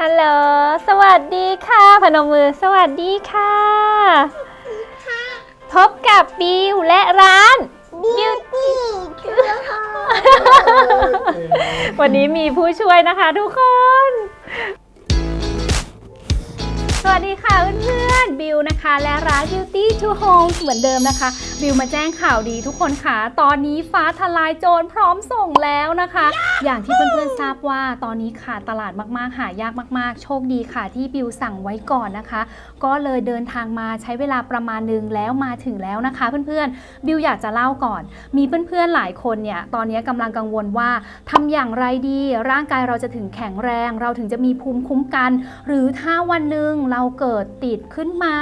ฮัลโหล สวัสดีค่ะ พนมมือ สวัสดีค่ะ พบกับบิวและร้าน Beauty วันนี้มีผู้ช่วยนะคะทุกคน สวัสดีค่ะเพื่อนๆบิวนะคะ และร้าน Beauty to Home เหมือนเดิมนะคะ บิวมาแจ้งข่าวดีทุกคนค่ะ ตอนนี้ฟ้าทลายโจรพร้อมส่งแล้วนะคะ อย่างที่เพื่อนๆทราบว่าตอนนี้ขาดตลาดมากๆ หายากมาก ๆ โชคดีค่ะ ที่บิวสั่งไว้ก่อนนะคะ ก็เลยเดินทางมาใช้เวลาประมาณหนึงแล้วมาถึงแล้วนะคะ เพื่อนๆ บิวอยากจะเล่าก่อน มีเพื่อนๆหลายคนเนี่ยตอนนี้กำลังกังวลว่าทำอย่างไรดีร่างกายเราจะถึงแข็งแรง เราถึงจะมีภูมิคุ้มกัน หรือถ้าวันหนึ่งเราเกิดติดขึ้นมา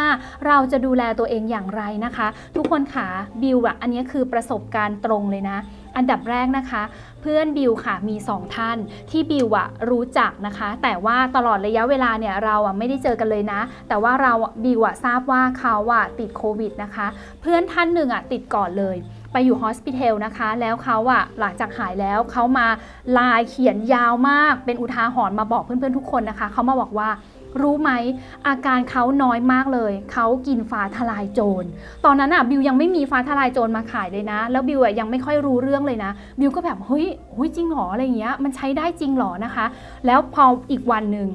เราจะดูแลตัวเองอย่างไรนะคะ ทุกคนค่ะบิวอะอันนี้คือประสบการณ์ตรงเลยนะ อันดับแรกนะคะ เพื่อนบิวค่ะมี 2 ท่านที่บิวอะรู้จักนะคะ แต่ว่าตลอดระยะเวลาเนี่ยเราอะไม่ได้เจอกันเลยนะ แต่ว่าเราบิวอะทราบว่าเขาอะติดโควิดนะคะ เพื่อนท่านหนึ่งอะติดก่อนเลยไปอยู่ฮอสพิทอลนะคะ แล้วเขาอะหลังจากหายแล้วเขามาลายเขียนยาวมาก เป็นอุทาหรณ์มาบอกเพื่อนๆทุกคนนะคะ เขามาบอกว่า รู้ไหมอาการเขาน้อยมากเลย เขากินฟ้าทลายโจร ตอนนั้นอะบิวยังไม่มีฟ้าทลายโจรมาขายเลยนะ แล้วบิวอะยังไม่ค่อยรู้เรื่องเลยนะ บิวก็แบบเฮ้ยเฮ้ยจริงหรออะไรเงี้ยมันใช้ได้จริงหรอนะคะ แล้วพออีกวันหนึ่ง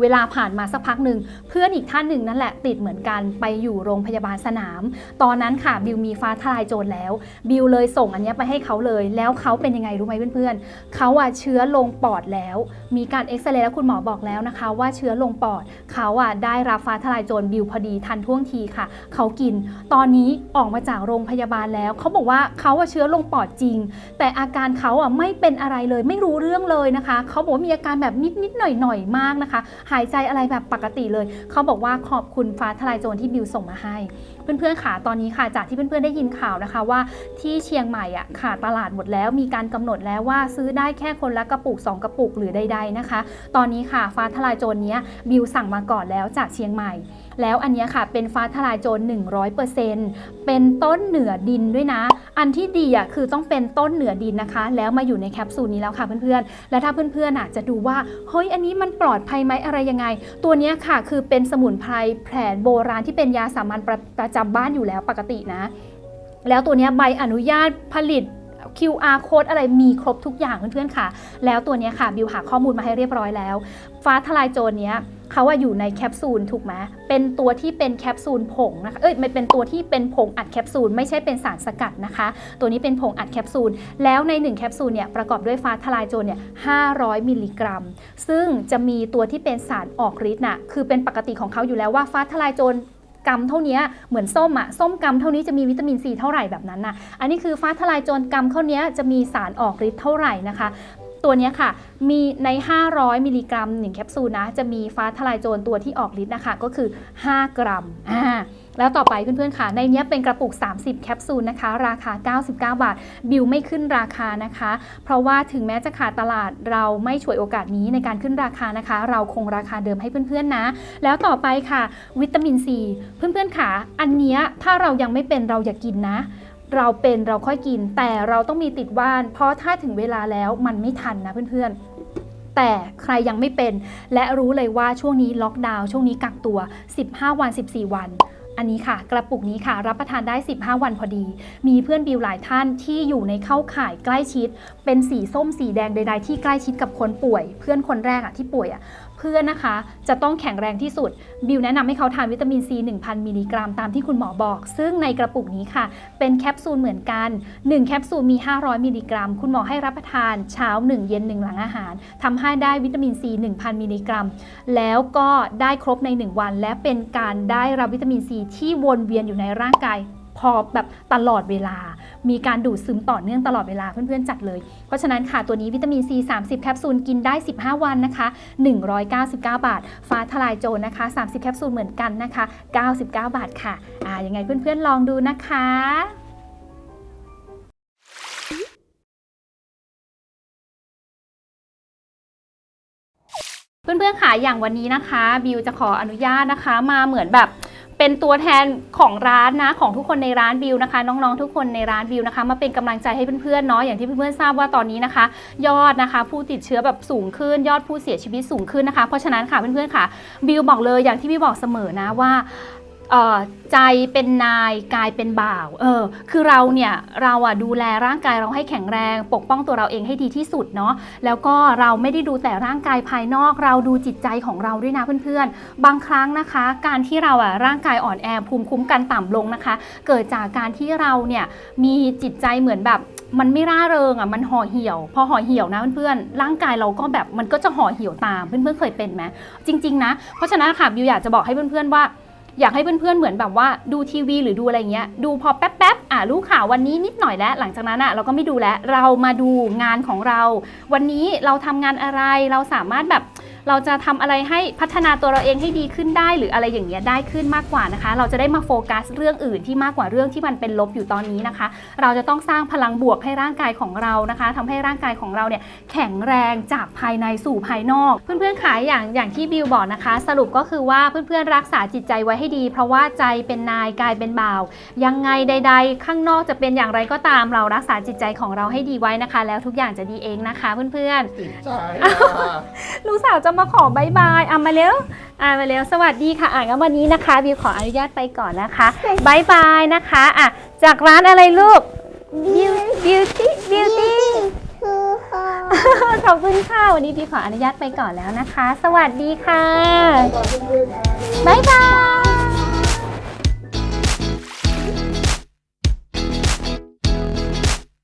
เวลาผ่านมาสักพักหนึ่งเพื่อนอีกท่านหนึ่งนั่นแหละติดเหมือนกันไปอยู่โรงพยาบาลสนาม ตอนนั้นค่ะบิวมีฟ้าทลายโจรแล้ว บิวเลยส่งอันนี้ไปให้เขาเลย แล้วเขาเป็นยังไงรู้ไหมเพื่อนๆเขาอะเชื้อลงปอดแล้ว มีการเอ็กซเรย์แล้วคุณหมอบอกแล้วนะคะ ว่าเชื้อลงปอดเขาอะได้รับฟ้าทลายโจรบิวพอดีทันท่วงทีค่ะเขากิน ตอนนี้ออกมาจากโรงพยาบาลแล้วเขาบอกว่าเขาอะเชื้อลงปอดจริง แต่อาการเขาอะไม่เป็นอะไรเลย ไม่รู้เรื่องเลยนะคะเขาบอกว่ามีอาการแบบนิดนิดๆหน่อยหน่อยๆมากนะคะหายใจอะไรแบบปกติเลย เขาบอกว่าขอบคุณฟ้าทลายโจรที่บิวส่งมาให้ เพื่อนๆค่ะตอนนี้ค่ะจากที่เพื่อนๆได้ยินข่าวนะคะว่าที่เชียงใหม่อะขาดตลาดหมดแล้ว มีการกำหนดแล้วว่าซื้อได้แค่คนละกระปุก 2 กระปุกหรือใด ๆนะคะ ตอนนี้ค่ะฟ้าทลายโจรเนี้ยบิวสั่งมาก่อนแล้วจากเชียงใหม่แล้วอันนี้ค่ะเป็นฟ้าทลายโจร100%เป็นต้นเหนือดินด้วยนะ อันที่ดีอะคือต้องเป็นต้นเหนือดินนะคะ แล้วมาอยู่ในแคปซูลนี้แล้วค่ะเพื่อนๆ และถ้าเพื่อนๆอะจะดูว่าเฮ้ยอันนี้มันปลอดภัยไหมอะไรยังไง ตัวนี้ค่ะคือเป็นสมุนไพรแผนโบราณที่เป็นยาสามัญประประจำบ้านอยู่แล้วปกตินะ แล้วตัวนี้ใบอนุญาตผลิต QR code อะไรมีครบทุกอย่างเพื่อนๆค่ะ แล้วตัวนี้ค่ะบิวหาข้อมูลมาให้เรียบร้อยแล้ว ฟ้าทลายโจรเนี้ยเขาว่าอยู่ในแคปซูลถูกไหมเป็นตัวที่เป็นแคปซูลผงนะคะ เอ้ยมันเป็นตัวที่เป็นผงอัดแคปซูลไม่ใช่เป็นสารสกัดนะคะ ตัวนี้เป็นผงอัดแคปซูล แล้วใน 1 แคปซูลเนี่ยประกอบด้วยฟ้าทลายโจรเนี่ย500 มิลลิกรัม ซึ่งจะมีตัวที่เป็นสารออกฤทธิ์น่ะ คือเป็นปกติของเขาอยู่แล้วว่าฟ้าทลายโจร กรัมเท่านี้เหมือนส้มอะส้มกรัมเท่านี้จะมีวิตามินซีเท่าไหร่แบบนั้นนะอันนี้คือฟ้าทลายโจรกรัมเท่านี้จะมีสารออกฤทธิ์เท่าไหร่นะคะตัวนี้ค่ะ มีใน 500 มิลลิกรัม1แคปซูลนะ จะมีฟ้าทลายโจรตัวที่ออกฤทธิ์นะคะ ก็คือ 5 กรัม อ่า แล้วต่อไปเพื่อนๆค่ะ ในนี้เป็นกระปุก 30 แคปซูลนะคะ ราคา 99 บาท บิวไม่ขึ้นราคานะคะ เพราะว่าถึงแม้จะขาดตลาดเราไม่ฉวยโอกาสนี้ในการขึ้นราคานะคะ เราคงราคาเดิมให้เพื่อนๆนะ แล้วต่อไปค่ะ วิตามินซีเพื่อนๆค่ะ อันนี้ถ้าเรายังไม่เป็นเราอย่ากินนะเราเป็นเราค่อยกินแต่เราต้องมีติดบ้าน เพราะถ้าถึงเวลาแล้วมันไม่ทันนะเพื่อนๆ แต่ใครยังไม่เป็น และรู้เลยว่าช่วงนี้ล็อกดาวน์ช่วงนี้กักตัว 15 วัน 14 วัน อันนี้ค่ะ กระปุกนี้ค่ะ รับประทานได้ 15 วันพอดี มีเพื่อนบิวหลายท่านที่อยู่ในเข้าข่ายใกล้ชิด เป็นสีส้มสีแดงใด ๆ ที่ใกล้ชิดกับคนป่วย เพื่อนคนแรกอะที่ป่วยอะ พื่อนนะคะ จะต้องแข็งแรงที่สุด บิวแนะนำให้เขาทานวิตามินซี 1,000 มิลลิกรัมตามที่คุณหมอบอก ซึ่งในกระปุกนี้ค่ะ เป็นแคปซูลเหมือนกัน 1 แคปซูลมี 500 มิลลิกรัม คุณหมอให้รับประทานเช้า 1 เย็น 1 หลังอาหารทำให้ได้วิตามินซี 1,000 มิลลิกรัม แล้วก็ได้ครบใน 1 วัน และเป็นการได้รับวิตามินซีที่วนเวียนอยู่ในร่างกายพอแบบตลอดเวลา มีการดูดซึมต่อเนื่องตลอดเวลาเพื่อนๆจัดเลย เพราะฉะนั้นค่ะตัวนี้วิตามินซี30 แคปซูลกินได้ 15 วันนะคะ 199 บาท ฟ้าทลายโจรนะคะ 30 แคปซูลเหมือนกันนะคะ 99 บาทค่ะอ่ายังไงเพื่อนๆลองดูนะคะเพื่อนๆค่ะอย่างวันนี้นะคะ บิวจะขออนุญาตนะคะ มาเหมือนแบบ เป็นตัวแทนของร้านนะของทุกคนในร้านบิวนะคะ น้องๆทุกคนในร้านบิวนะคะ มาเป็นกำลังใจให้เพื่อนๆเนาะอย่างที่เพื่อนๆทราบว่าตอนนี้นะคะ ยอดนะคะ ผู้ติดเชื้อแบบสูงขึ้น ยอดผู้เสียชีวิตสูงขึ้นนะคะ เพราะฉะนั้นค่ะเพื่อนๆค่ะ บิวบอกเลยอย่างที่บิวบอกเสมอนะว่า ใจเป็นนายกายเป็นบ่าวเออคือเราเนี่ยเราอะดูแลร่างกายเราให้แข็งแรง ปกป้องตัวเราเองให้ดีที่สุดเนาะแล้วก็เราไม่ได้ดูแต่ร่างกายภายนอก เราดูจิตใจของเราด้วยนะเพื่อนๆ บางครั้งนะคะ การที่เราอะร่างกายอ่อนแอภูมิคุ้มกันต่ำลงนะคะ เกิดจากการที่เราเนี่ยมีจิตใจเหมือนแบบมันไม่ร่าเริงอะมันห่อเหี่ยว พอห่อเหี่ยวนะเพื่อนๆร่างกายเราก็แบบมันก็จะห่อเหี่ยวตามเพื่อนๆเคยเป็นไหมจริง ๆ นะ เพราะฉะนั้นค่ะบิวอยากจะบอกให้เพื่อนๆว่า อยากให้เพื่อนๆ เหมือนแบบว่าดูทีวีหรือดูอะไรเงี้ย ดูพอแป๊บๆ อะรู้ข่าววันนี้นิดหน่อยแล้ว หลังจากนั้นอะเราก็ไม่ดูแล้ว เรามาดูงานของเรา วันนี้เราทำงานอะไร เราสามารถแบบ เราจะทำอะไรให้พัฒนาตัวเราเองให้ดีขึ้นได้ หรืออะไรอย่างเงี้ยได้ขึ้นมากกว่านะคะ เราจะได้มาโฟกัสเรื่องอื่นที่มากกว่าเรื่องที่มันเป็นลบอยู่ตอนนี้นะคะ เราจะต้องสร้างพลังบวกให้ร่างกายของเรานะคะทำให้ร่างกายของเราเนี่ยแข็งแรงจากภายในสู่ภายนอก เพื่อนๆขายอย่างอย่างที่บิวบอกนะคะ สรุปก็คือว่าเพื่อนๆรักษาจิตใจไว้ให้ดี เพราะว่าใจเป็นนายกายเป็นบ่าว ยังไงใด ๆ ข้างนอกจะเป็นอย่างไรก็ตามเรารักษาจิตใจของเราให้ดีไว้นะคะ แล้วทุกอย่างจะดีเองนะคะ เพื่อนๆติดใจอะลูกสาวจะมาขอบายบายอะมาเร็วอะมาเร็วสวัสดีค่ะอะงั้นวันนี้นะคะบิวขออนุญาตไปก่อนนะคะบายบายนะคะอะจากร้านอะไรลูก Beauty Beauty คือค่ะขอบคุณค่ะ วันนี้บิวขออนุญาตไปก่อนแล้วนะคะ สวัสดีค่ะขอบคุณด้วยค่ะบายบาย